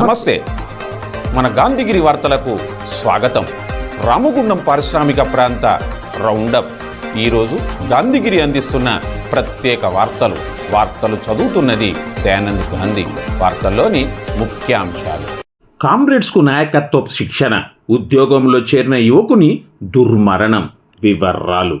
నమస్తే. మన గాంధీగిరి వార్తలకు స్వాగతం. రామగుండం పారిశ్రామిక ప్రాంత రౌండప్. ఈరోజు గాంధీగిరి అందిస్తున్న ప్రత్యేక వార్తలు. వార్తలు చదువుతున్నది దయానంద్ గాంధీ. వార్తల్లోని ముఖ్యాంశాలు. కామ్రేడ్స్కు నాయకత్వ శిక్షణ. ఉద్యోగంలో చేరిన యువకుని దుర్మరణం. వివరాలు.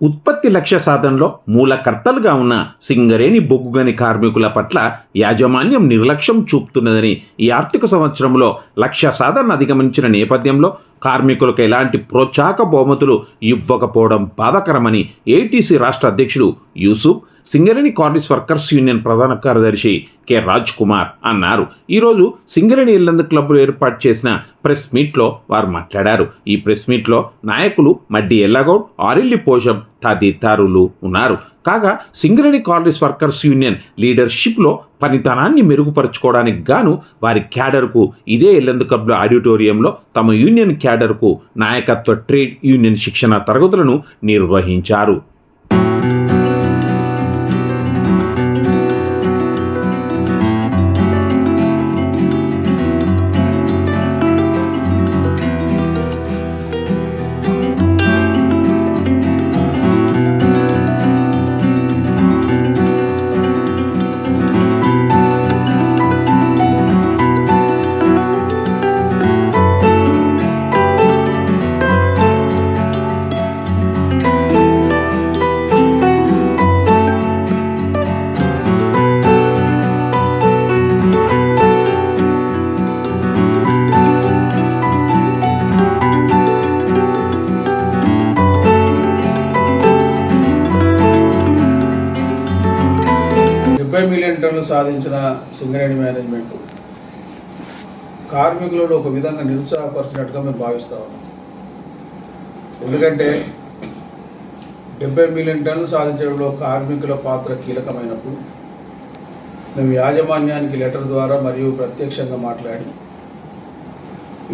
ఉత్పత్తి లక్ష్య సాధనలో మూలకర్తలుగా ఉన్న సింగరేణి బొగ్గుగని కార్మికుల పట్ల యాజమాన్యం నిర్లక్ష్యం చూపుతున్నదని ఈ ఆర్థిక సంవత్సరంలో లక్ష్య సాధన అధిగమించిన నేపథ్యంలో కార్మికులకు ఎలాంటి ప్రోత్సాహక బహుమతులు ఇవ్వకపోవడం బాధాకరమని ఏటీసీ రాష్ట్ర అధ్యక్షుడు యూసుఫ్ సింగరేణి కార్మిస్ వర్కర్స్ యూనియన్ ప్రధాన కార్యదర్శి కె. రాజ్ కుమార్ అన్నారు ఈరోజు సింగరేణి ఇల్లందు క్లబ్లు ఏర్పాటు చేసిన ప్రెస్ మీట్లో వారు మాట్లాడారు. ఈ ప్రెస్ మీట్లో నాయకులు మడ్డి ఎల్లగౌడ్ ఆరిల్లి పోషం తదితరులు ఉన్నారు. కాగా సింగరేణి కార్మిస్ వర్కర్స్ యూనియన్ లీడర్షిప్లో పనితనాన్ని మెరుగుపరుచుకోవడానికి గాను వారి క్యాడర్కు ఇదే ఎల్లందు క్లబ్ల ఆడిటోరియంలో తమ యూనియన్ క్యాడర్కు నాయకత్వ ట్రేడ్ యూనియన్ శిక్షణ తరగతులను నిర్వహించారు. డెబ్బై మిలియన్ టన్నులు సాధించిన సింగరేణి మేనేజ్మెంట్. కార్మికులను ఒక విధంగా నిరుత్సాహపరిచినట్టుగా మేము భావిస్తా ఉన్నాం. ఎందుకంటే డెబ్బై మిలియన్ టన్నులు సాధించడంలో కార్మికుల పాత్ర కీలకమైనప్పుడు మేము యాజమాన్యానికి లెటర్ ద్వారా మరియు ప్రత్యక్షంగా మాట్లాడి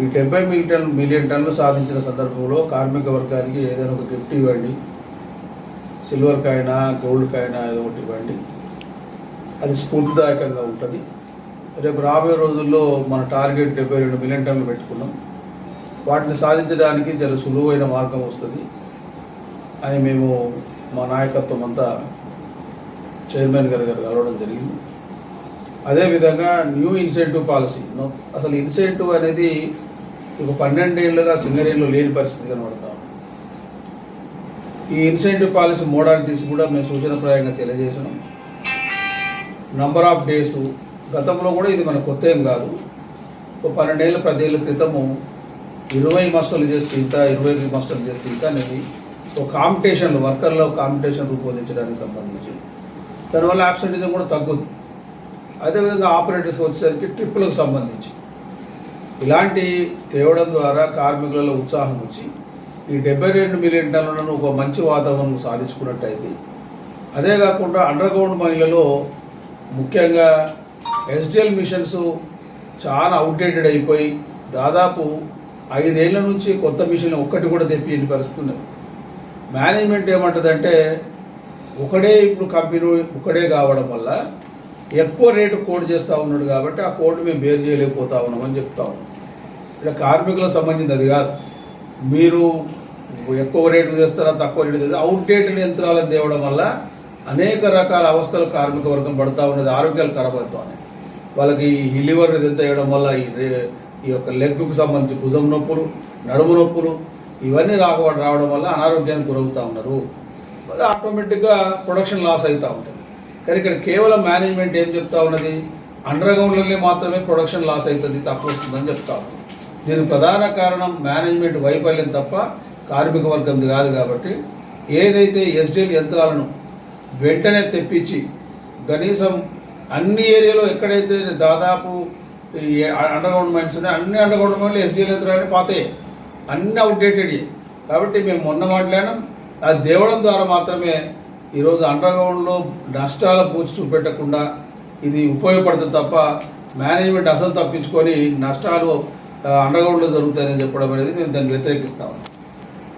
ఈ డెబ్బై మిలియన్ మిలియన్ టన్నులు సాధించిన సందర్భంలో కార్మిక వర్గానికి ఏదైనా ఒక గిఫ్ట్ ఇవ్వండి. సిల్వర్కైనా గోల్డ్కైనా ఏదో ఒకటి ఇవ్వండి. అది స్ఫూర్తిదాయకంగా ఉంటుంది. రేపు రాబోయే రోజుల్లో మన టార్గెట్ డెబ్బై రెండు మిలియన్ టన్నులు పెట్టుకున్నాం. వాటిని సాధించడానికి చాలా సులువైన మార్గం వస్తుంది. అని మేము మా నాయకత్వం అంతా చైర్మన్ గారి గారు కలవడం జరిగింది. అదేవిధంగా న్యూ ఇన్సెంటివ్ పాలసీ అసలు ఇన్సెంటివ్ అనేది ఒక పన్నెండేళ్ళుగా సింగరేణిలో లేని పరిస్థితి కనబడతా ఈ ఇన్సెంటివ్ పాలసీ మోడాలిటీస్ కూడా మేము సూచనప్రాయంగా తెలియజేసినాం నంబర్ ఆఫ్ డేస్ గతంలో కూడా ఇది మన కొత్త ఏం కాదు. ఒక పన్నెండేళ్ళ పదేళ్ళ క్రితము ఇరవై మస్టర్లు చేస్తే ఇంత ఇరవై ఐదు మస్టర్లు చేస్తే ఇంత అనేది ఒక కాంపిటీషన్ వర్కర్లో కాంపిటీషన్ రూపొందించడానికి సంబంధించి దానివల్ల యాబ్సెంటిజం కూడా తగ్గుద్ది. అదేవిధంగా ఆపరేటర్స్ వచ్చేసరికి ట్రిప్పులకు సంబంధించి. ఇలాంటి తేవడం ద్వారా కార్మికులలో ఉత్సాహం వచ్చి ఈ డెబ్బై రెండు మిలియన్ టన్నులను ఒక మంచి వాతావరణం సాధించుకున్నట్టయితే అదే కాకుండా అండర్ గ్రౌండ్ మహిళలో ముఖ్యంగా ఎస్డిఎల్ మిషన్స్ చాలా అవుట్డేటెడ్ అయిపోయి దాదాపు ఐదేళ్ళ నుంచి కొత్త మిషన్ ఒక్కటి కూడా తెప్పియని పరిస్థితి ఉన్నది మేనేజ్మెంట్ ఏమంటుందంటే ఒకడే ఇప్పుడు కంపెనీ ఒకడే కావడం వల్ల ఎక్కువ రేటు కోడ్ చేస్తూ ఉన్నాడు కాబట్టి ఆ కోడ్ మేము బేర్ చేయలేకపోతా ఉన్నామని చెప్తా ఉన్నాం. ఇక్కడ కార్మికులకు సంబంధించింది అది కాదు. మీరు ఎక్కువ రేటు చేస్తారా తక్కువ రేటు చేస్తారా అవుట్డేటెడ్ యంత్రాలను తేవడం వల్ల అనేక రకాల అవస్థలు కార్మిక వర్గం పడుతూ ఉన్నది ఆరోగ్యాలు ఖరాబ్ అవుతాయి ఉన్నాయి. వాళ్ళకి ఈ లివర్ ఇదంతా వేయడం వల్ల ఈ ఈ యొక్క లెగ్కు సంబంధించి భుజం నొప్పులు నడుము నొప్పులు ఇవన్నీ రాక రావడం వల్ల అనారోగ్యానికి గురవుతూ ఉన్నారు. ఆటోమేటిక్గా ప్రొడక్షన్ లాస్ అవుతూ ఉంటుంది. కానీ ఇక్కడ కేవలం మేనేజ్మెంట్ ఏం చెప్తా ఉన్నది? అండర్గ్రౌండ్లోనే మాత్రమే ప్రొడక్షన్ లాస్ అవుతుంది తక్కువ వస్తుందని చెప్తా ఉన్నారు. దీనికి ప్రధాన కారణం మేనేజ్మెంట్ వైఫల్యం తప్ప కార్మిక వర్గంది కాదు కాబట్టి ఏదైతే ఎస్డిఎల్ యంత్రాలను వెంటనే తెప్పించి కనీసం అన్ని ఏరియాలో ఎక్కడైతే దాదాపు ఈ మైన్స్ ఉన్నాయి అన్ని అండర్గ్రౌండ్ మైన్లు ఎస్డీఎల్ ఎదురు పాతాయి. అన్ని అవుట్డేటెడ్ కాబట్టి మేము మొన్న మాట్లాడినాం. అది దేవడం ద్వారా మాత్రమే ఈరోజు అండర్గ్రౌండ్లో నష్టాల పూచి చూపెట్టకుండా ఇది ఉపయోగపడుతుంది తప్ప మేనేజ్మెంట్ అసలు తప్పించుకొని నష్టాలు అండర్గ్రౌండ్లో జరుగుతాయని చెప్పడం అనేది మేము దాన్ని వ్యతిరేకిస్తాము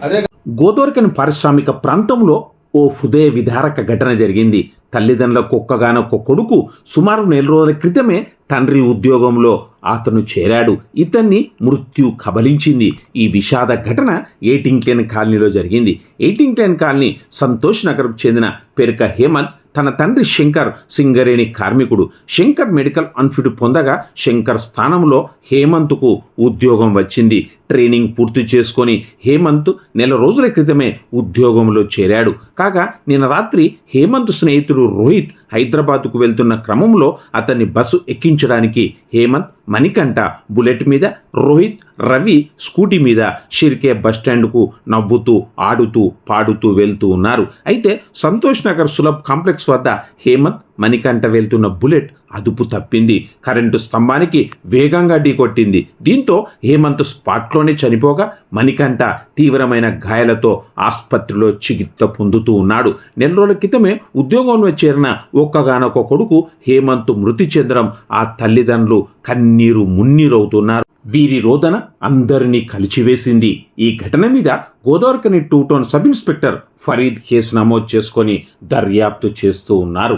అదే గోదోరికన్ పారిశ్రామిక ప్రాంతంలో ఓ హృదయ విధారక ఘటన జరిగింది. తల్లిదండ్రుల కుక్కగానొక్క కొడుకు సుమారు నెల రోజుల క్రితమే తండ్రి ఉద్యోగంలో అతను చేరాడు. ఇతన్ని మృత్యు కబలించింది. ఈ విషాద ఘటన ఎయిటింగ్టెన్ కాలనీలో జరిగింది. ఎయిటింగ్టెన్ కాలనీ సంతోష్ నగర్కు చెందిన పెరుక హేమంత్ తన తండ్రి శంకర్ సింగరేణి కార్మికుడు. శంకర్ మెడికల్ అన్ఫిట్ పొందగా శంకర్ స్థానంలో హేమంత్కు ఉద్యోగం వచ్చింది. ట్రైనింగ్ పూర్తి చేసుకొని హేమంత్ నెల రోజుల క్రితమే ఉద్యోగంలో చేరాడు. కాగా నిన్న రాత్రి హేమంత్ స్నేహితుడు రోహిత్ హైదరాబాద్కు వెళ్తున్న క్రమంలో అతన్ని బస్సు ఎక్కించడానికి హేమంత్ మణికంఠ బుల్లెట్ మీద రోహిత్ రవి స్కూటీ మీద షిర్కే బస్టాండ్కు నవ్వుతూ ఆడుతూ పాడుతూ వెళ్తూ ఉన్నారు. అయితే సంతోష్ నగర్ సులభ్ కాంప్లెక్స్ వద్ద హేమంత్ మణికంఠ వెళ్తున్న బుల్లెట్ అదుపు తప్పింది. కరెంటు స్తంభానికి వేగంగా ఢీకొట్టింది దీంతో హేమంత్ స్పాట్లోనే చనిపోగా మణికంఠ తీవ్రమైన గాయాలతో ఆసుపత్రిలో చికిత్స పొందుతూ ఉన్నాడు. నెల రోజుల క్రితమే ఉద్యోగంలో చేరిన ఒక్కగానొక్క కొడుకు హేమంత్ మృతి చెందడం ఆ తల్లిదండ్రులు కన్నీరు మున్నీరవుతున్నారు. వీరి రోదన అందరినీ కలిచివేసింది. ఈ ఘటన మీద Godavarikhani two town sub inspector Farid case నమోదు చేసుకొని దర్యాప్తు చేస్తూ ఉన్నారు.